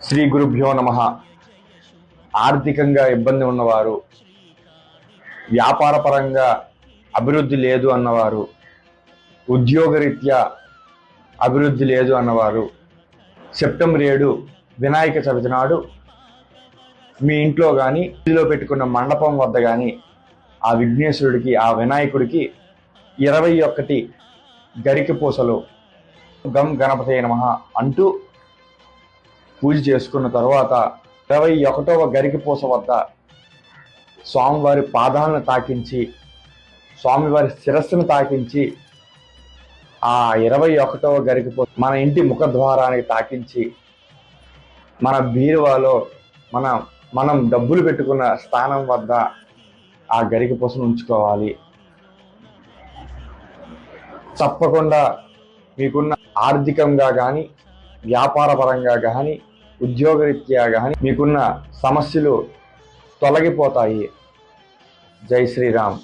శ్రీ గురుభ్యో నమ. ఆర్థికంగా ఇబ్బంది ఉన్నవారు వ్యాపారపరంగా అభివృద్ధి లేదు అన్నవారు ఉద్యోగరీత్యా అభివృద్ధి లేదు అన్నవారు సెప్టెంబర్ ఏడు వినాయక చవితి నాడు మీ ఇంట్లో కానీ ఇంటిలో పెట్టుకున్న మండపం వద్ద కానీ ఆ విఘ్నేశ్వరుడికి ఆ వినాయకుడికి ఇరవై ఒక్కటి గరిక పూసలు గం గణపతి నమ అంటూ పూజ చేసుకున్న తర్వాత ఇరవై ఒకటవ గరిక పూస వద్ద స్వామివారి పాదాలను తాకించి స్వామివారి శిరస్సును తాకించి ఆ ఇరవై ఒకటవ గరికిపూస మన ఇంటి ముఖద్వారానికి తాకించి మన బీరువాలో మన మనం డబ్బులు పెట్టుకున్న స్థానం వద్ద ఆ గరిక పూసను ఉంచుకోవాలి. తప్పకుండా మీకున్న ఆర్థికంగా కానీ వ్యాపారపరంగా కానీ ఉద్యోగరీత్యా కానీ మీకున్న సమస్యలు తొలగిపోతాయి. జై శ్రీరామ్.